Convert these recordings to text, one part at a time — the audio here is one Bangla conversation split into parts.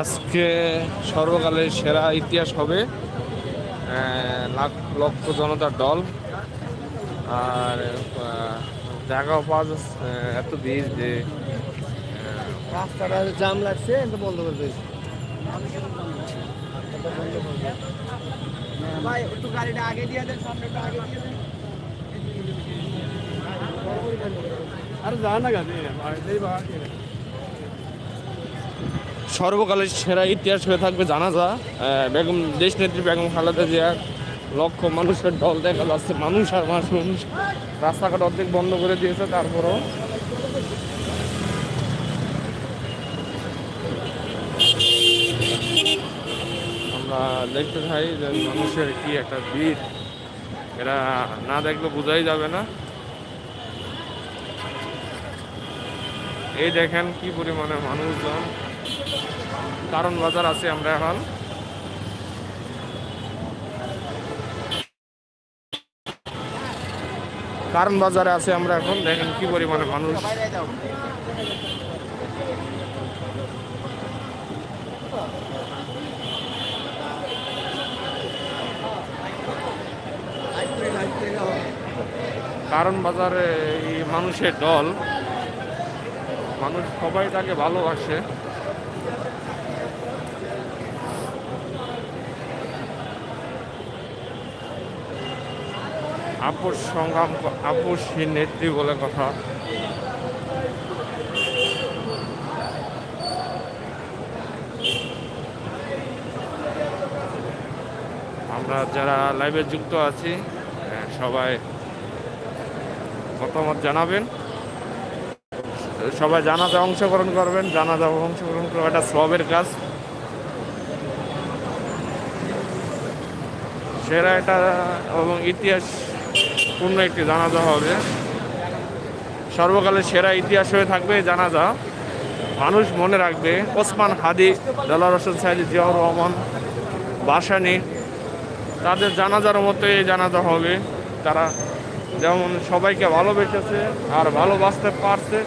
আজকে সর্বকালের সেরা ইতিহাস হবে লাখ লক্ষ জনতার দল। আর আহ, জায়গাও পাওয়া যাচ্ছে এত ভিড় যে রাস্তাটা জাম লাগছে এটা বন্ধ করে দিয়েছে। ভাই একটু গাড়িটা আগে দিয়ে দেন সামনে একটু আগে দিয়ে দেন। আরে যা না গাড়ি সর্বকালের সেরা ইতিহাস হয়ে থাকবে জানাজা। আহ, বেগম দেশ নেত্রী বেগম খালেদা জিয়ার লক্ষ মানুষের দল দেখা যাচ্ছে মানুষ আর মানুষ। রাস্তাঘাট অর্ধেক বন্ধ করে দিয়েছে তারপরও। আমরা দেখতে চাই যে মানুষের কি একটা ভিড়। এরা না দেখলে বোঝাই যাবে না। এই দেখেন কি পরিমাণে মানুষজন। কারণ বাজার আছে আমরা এখন। কারণ বাজারে আছে আমরা এখন। দেখেন কি পরিমাণে মানুষ। কারণ বাজারে এই মানুষের দল, মানুষ সবাই তাকে ভালোবাসে। আপোষ সংগ্রাম আপোষহীন নেত্রী বলে কথা। আমরা যারা লাইভে যুক্ত আছি সবাই মতামত জানাবেন। সবাই জানাতে অংশগ্রহণ করবেন জানাতে অংশগ্রহণ করবেন, এটা সবের কাজ। সেরা এটা এবং ইতিহাস পূর্ণ একটি জানাজা হবে। সর্বকালের সেরা ইতিহাস হয়ে থাকবে জানাজা। মানুষ মনে রাখবে, ওসমান হাদি দালার হোসেন সাইদি, জিয়াউর রহমান, বাসানি, তাদের জানাজার মতো এই জানাজা হবে। তারা যেমন সবাইকে ভালোবেসেছে আর ভালোবাসতে পারছে,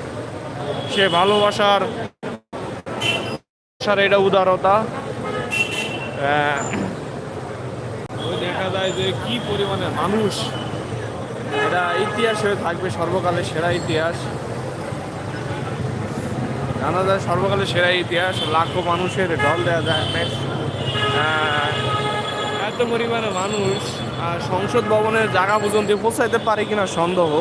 সে ভালোবাসার এটা উদারতা। দেখা যায় যে কি পরিমাণে মানুষ এটা ইতিহাস হয়ে থাকবে, সর্বকালের সেরা ইতিহাস। জানা যায় সর্বকালের সেরা ইতিহাস, লাখো মানুষের ঢল দেওয়া যায় এত পরিমাণে মানুষ সংসদ ভবনের জায়গা পর্যন্ত পৌঁছাইতে পারে কিনা সন্দেহ।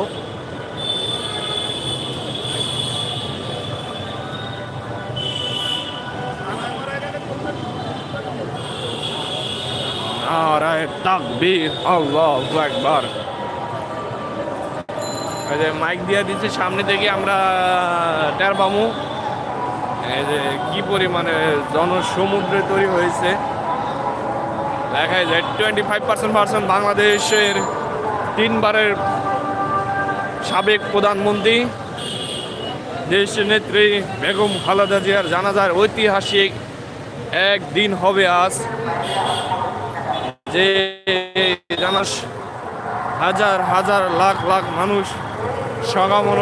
নারায় তাকবীর, আল্লাহু আকবার। যে মাইক দিয়ে দিচ্ছে, সামনে থেকে আমরা টের পামু যে কি পরিমাণে জনসমুদ্রে তৈরি হয়েছে। দেখা যায় টোয়েন্টি ফাইভ পার্সেন্ট পার্সেন্ট বাংলাদেশের তিনবারের সাবেক প্রধানমন্ত্রী। দেশ নেত্রী বেগম খালেদা জিয়ার জানাজার ঐতিহাসিক একদিন হবে আজ। যে জানাস হাজার হাজার, লাখ লাখ মানুষ সগমন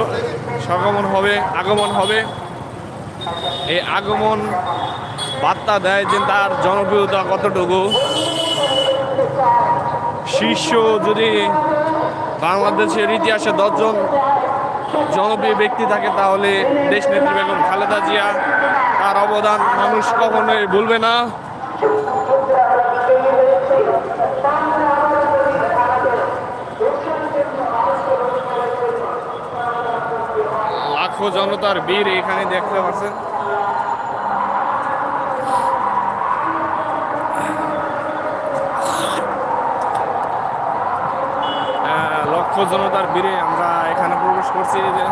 সগমন হবে, আগমন হবে। এই আগমন বার্তা দেয় যে তার জনপ্রিয়তা কতটুকু। শীর্ষ যদি বাংলাদেশের ইতিহাসে দশজন জনপ্রিয় ব্যক্তি থাকে, তাহলে দেশ নেত্রী বেগম খালেদা জিয়া তার অবদান মানুষ কখনোই ভুলবে না। লাখো জনতার বীর এখানে দেখতে পাচ্ছেন। লক্ষ জনতার বীরে আমরা এখানে প্রবেশ করছি যে।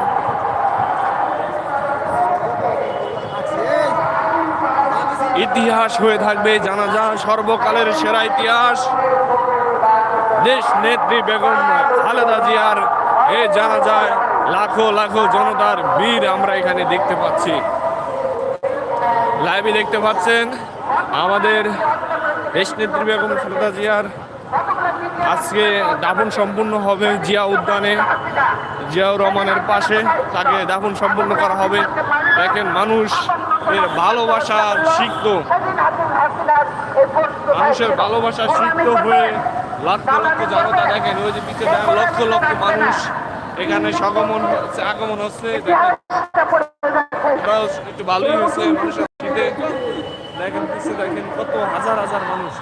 ইতিহাস হয়ে থাকবে, জানা যা সর্বকালের সেরা ইতিহাস। দেশ নেত্রী বেগম খালেদা জিয়ার, এ জানা যায় লাখো লাখো জনতার বীর আমরা এখানে দেখতে পাচ্ছি। লাইভে দেখতে পাচ্ছেন আমাদের দেশ নেত্রী বেগম খালেদা জিয়ার। আজকে দাফন সম্পূর্ণ হবে জিয়া উদ্যানে। জিয়াউর রহমানের পাশে তাকে দাফন সম্পূর্ণ করা হবে। দেখেন মানুষ, এর ভালোবাসা সিক্ত। মানুষের ভালোবাসা সিক্ত হয়ে লক্ষ লক্ষ জনতা দেখেন, ওই যে পিছিয়ে লক্ষ লক্ষ মানুষ। এখানে সগমন আগমন হচ্ছে। একটু ভালোই হয়েছে মানুষের দেখেন দেখেন কত হাজার হাজার মানুষ।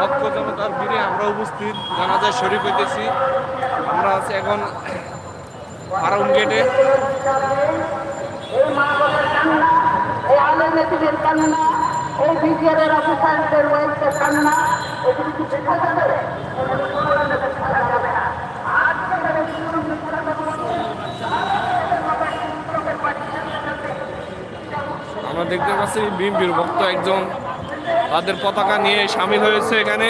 লক্ষ জনতার ভিড়ে আমরা উপস্থিত জানাজায় শরীর হইতেছি। আমরা আছি এখন ফার্ম গেটে। কান্না এগুলি কোনো রকমের ছাড়া যাবে না আজকে যারা বিরোধী করা আমরা দেখতে পাচ্ছি বিএনপির ভক্ত একজন তাদের পতাকা নিয়ে সামিল হয়েছে এখানে।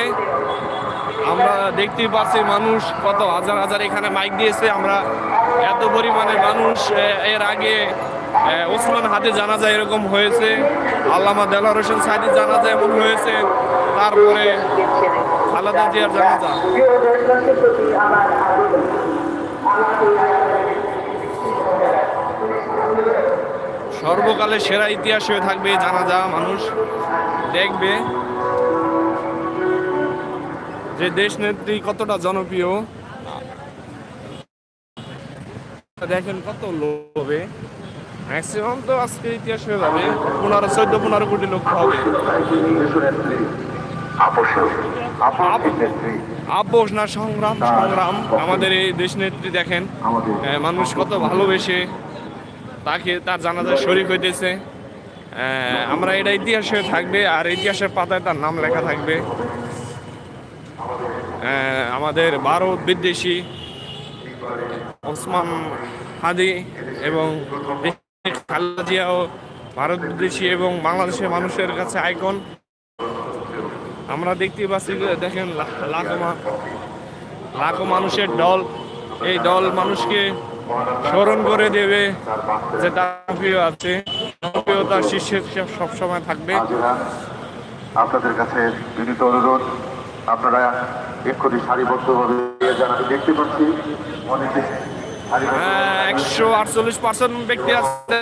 আমরা দেখতেই পাচ্ছি মানুষ কত হাজার হাজার এখানে মাইক দিয়েছে। আমরা এত পরিমাণে মানুষ এর আগে ওসমান হাতে জানাজা এরকম হয়েছে, আল্লামা দেলার হোসেন সাইদি জানাজা এমন হয়েছে, তারপরে খালেদা জিয়ার প্রিয় দেশবাসীর প্রতি আমার আবেদন সর্বকালে সেরা ইতিহাস হয়ে থাকবে এই জানাজা মানুষ দেখবে যে দেশ নেত্রী কতটা জনপ্রিয়। দেখেন কত লোভে। ম্যাক্সিমাম তো আজকে ইতিহাস হয়ে যাবে পনেরো চোদ্দ পনেরো কোটি লোক হবে। আপোষ না সংগ্রাম সংগ্রাম। আমাদের এই দেশ নেত্রী দেখেন মানুষ কত ভালোবেসে তাকে তার জানাজায় শরীক হইতেছে। আমরা এটা ইতিহাস থাকবে আর ইতিহাসের পাতায় তার নাম লেখা থাকবে। আমাদের ভারত বিদ্বেষী ওসমান হাদি এবং খালেদা জিয়াও ভারত বিদেশি এবং বাংলাদেশের মানুষের কাছে আইকন। আমরা দেখতে পাচ্ছি দেখেন লাখো লাখো মানুষের দল, এই দল মানুষকে স্মরণ করে দেবে যে তার প্রিয় আছে শীর্ষে সে সবসময় থাকবে। আপনাদের কাছে বিনীত অনুরোধ আপনারা এক্ষুনি সারিবদ্ধভাবে আমি দেখতে পাচ্ছি অনেকে একশো আটচল্লিশ পার্সেন্ট ব্যক্তি আছে।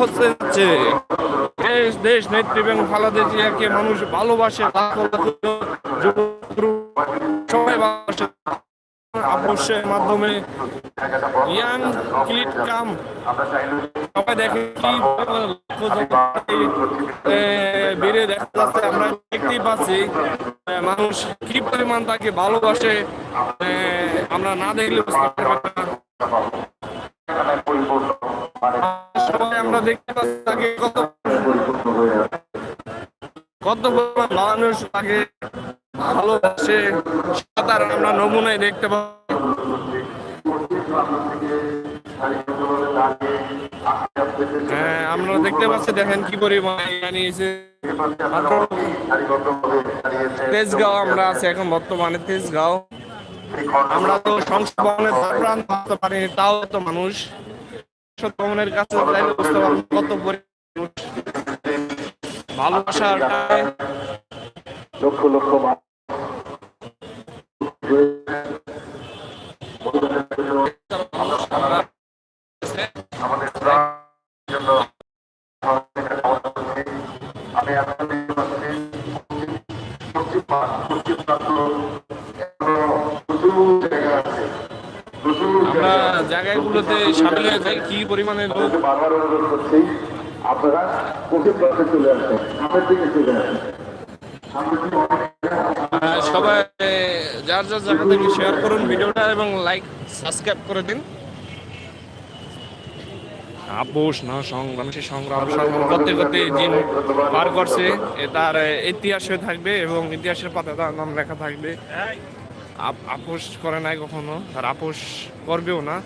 হচ্ছে হচ্ছে দেশ দেশ, নেত্রী এবং খালাদা জিয়াকে মানুষ ভালোবাসে, সবাই ভালোবাসে। মাধ্যমে ইয়াং ক্লিট কাম, সবাই দেখে কি বেড়ে দেখা যাচ্ছে। আমরা দেখতেই পাচ্ছি মানুষ কি পরিমাণ তাকে ভালোবাসে আমরা না দেখলে বুঝতে পারব না। আমরা দেখতে পাচ্ছি কত কত মানুষ তাকে ভালোবাসে আমরা নমুনায় দেখতে আপনাদের হ্যাঁ, আমরা দেখতে পাচ্ছি দেখেন কি পরিমাণ তেজগাঁও আমরা আছি এখন বর্তমানে তেজগাঁও। আমরা তো প্রাণ তাও তো মানুষ। সত্যমনের কাছে যাইলে বুঝতে পারব কত ভালোবাসার লক্ষ লক্ষ চলে আসেন সামনের দিকে চলে আসেন সবাই যার যার জায়গা থেকে শেয়ার করুন ভিডিওটা এবং লাইক সাবস্ক্রাইব করে দিন। আপোষ না সংগ্রাম সে সংগ্রাম সংগ্রাম করতে করতে দিন পার করছে। তার ইতিহাস হয়ে থাকবে এবং ইতিহাসের পাতায় তার নাম লেখা থাকবে। আপ- আপোষ করে নাই কখনো আর আপোষ করবেও না।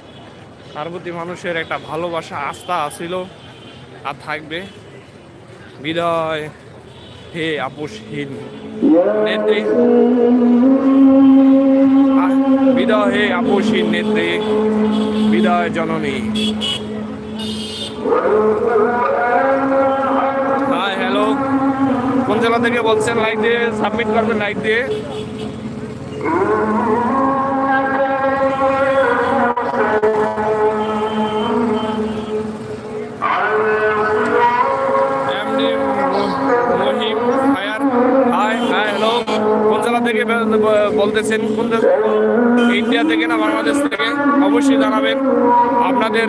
তার প্রতি মানুষের একটা ভালোবাসা আস্থা আছিল আর থাকবে। বিদায় হে আপোষহীন নেত্রী। বিদায় হে আপোষহীন নেত্রী। বিদায় জননী। হাই হ্যালো কোন জেলা থেকে বলছেন? লাইক দিয়ে সাবমিট করবেন লাইক দিয়ে। দেখতেছেন কোন ইন্ডিয়া থেকে না বাংলাদেশ থেকে, অবশ্যই জানাবেন। আপনাদের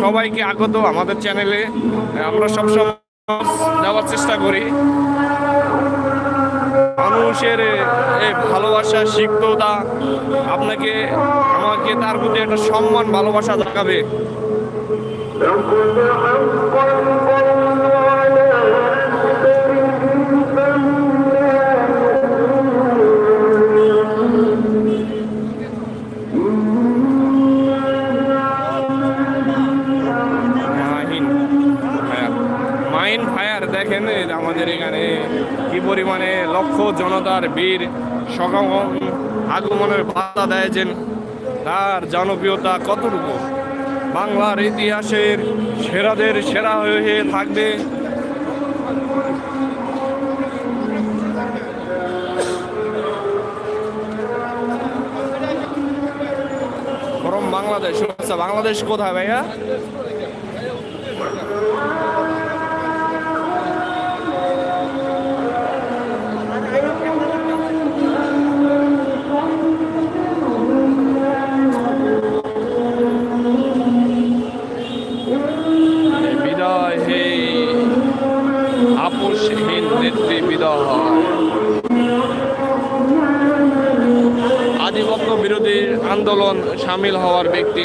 সবাইকে আগত আমাদের চ্যানেলে আমরা সবসময় দেওয়ার চেষ্টা করি। মানুষের ভালোবাসা, সিক্ততা, আপনাকে, আমাকে তার প্রতি একটা সম্মান, ভালোবাসা দেখাবে জনতার বীর সগমন আগমনের বার্তা দেয়ছেন তার জনপ্রিয়তা কতটুকু? বাংলার ইতিহাসের সেরাদের সেরা হয়ে থাকবে। বাংলাদেশ বাংলাদেশ কোথায় ভাইয়া? বিদায় আধিপত্য বিরোধী আন্দোলন সামিল হওয়ার ব্যক্তি।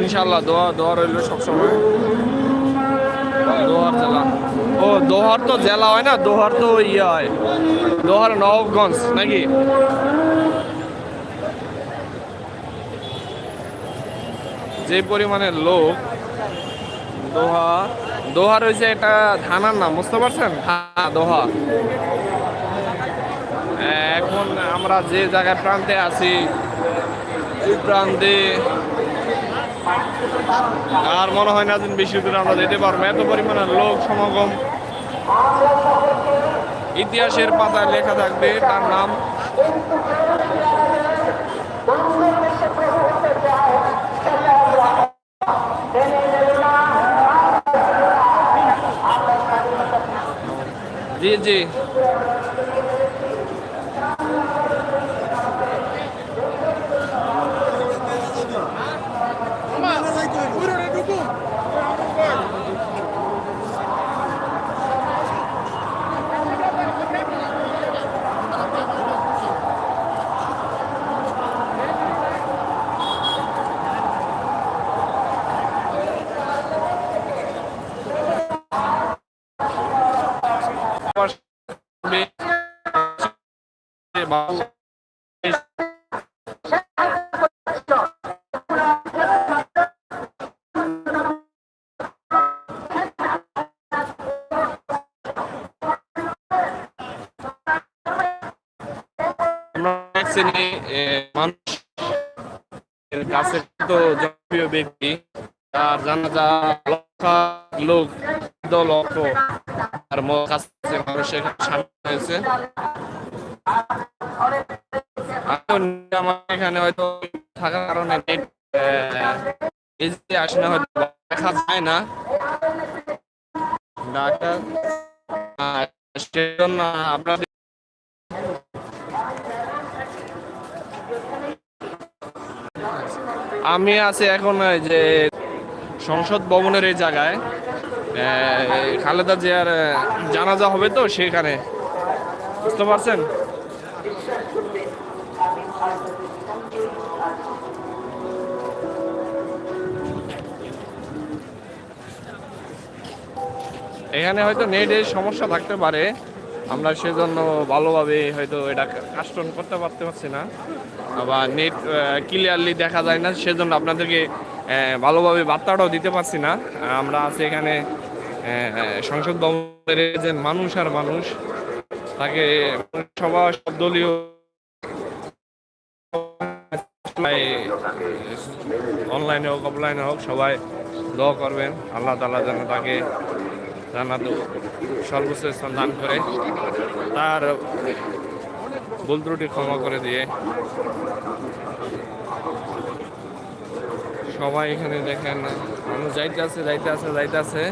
ইনশাল্লাহ দোয়া দোয়া রইল সবসময়। দোহার জেলা। ও, দোহার তো জেলা হয় না, দোহার তো ইয়ে হয়। দোহার নবগঞ্জ নাকি? যে পরিমাণে লোক, দোহা দোহা রয়েছে এটা থানার নাম, বুঝতে পারছেন? দোহা। এখন আমরা যে জায়গায় প্রান্তে আছি এই প্রান্তে আর মনে হয় না যে বেশি দূরে আমরা যেতে পারব। এত পরিমাণে লোক, সমাগম। ইতিহাসের পাতায় লেখা থাকবে, তার নাম জি মানুষের কাছে তো জনপ্রিয় ব্যক্তি। তার জানাজা লোক আর কাছে মানুষ এখানে সামিল হয়েছে। আমার এখানে হয়তো থাকার কারণে নেট হয়তো দেখা যায় না। ডাক্তার সেজন্য আপনাদের আমি আছি এখন যে সংসদ ভবনের এই জায়গায়। খালেদা জিয়ার জানাজা হবে তো সেখানে। বুঝতে পারছেন? এখানে হয়তো নেটের সমস্যা থাকতে পারে। আমরা সেজন্য ভালোভাবে হয়তো এটা কাস্টন করতে পারতে পারছি না। বা নেট ক্লিয়ারলি দেখা যায় না, সেজন্য আপনাদেরকে ভালোভাবে বার্তাটাও দিতে পারছি না। আমরা আছি এখানে সংসদ ভবনের যে মানুষ আর মানুষ, তাকে সবার সব দলীয় অনলাইনে হোক অফলাইনে হোক, সবাই দোয়া করবেন। আল্লাহ তালা যেন তাকে জান্নাত সর্বোচ্চ স্থান দান করে, তার ভুল ত্রুটি ক্ষমা করে দিয়ে সবাই এখানে দেখেন, মানুষ যাইতে আছে যাইতে আছে যাইতে আছে।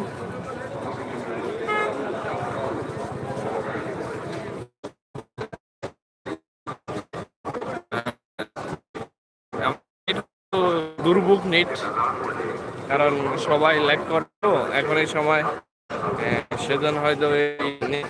দুর্ভোগ নেট, কারণ সবাই লাইক করতো, এখন এই সময় সেজন্য হয়তো এই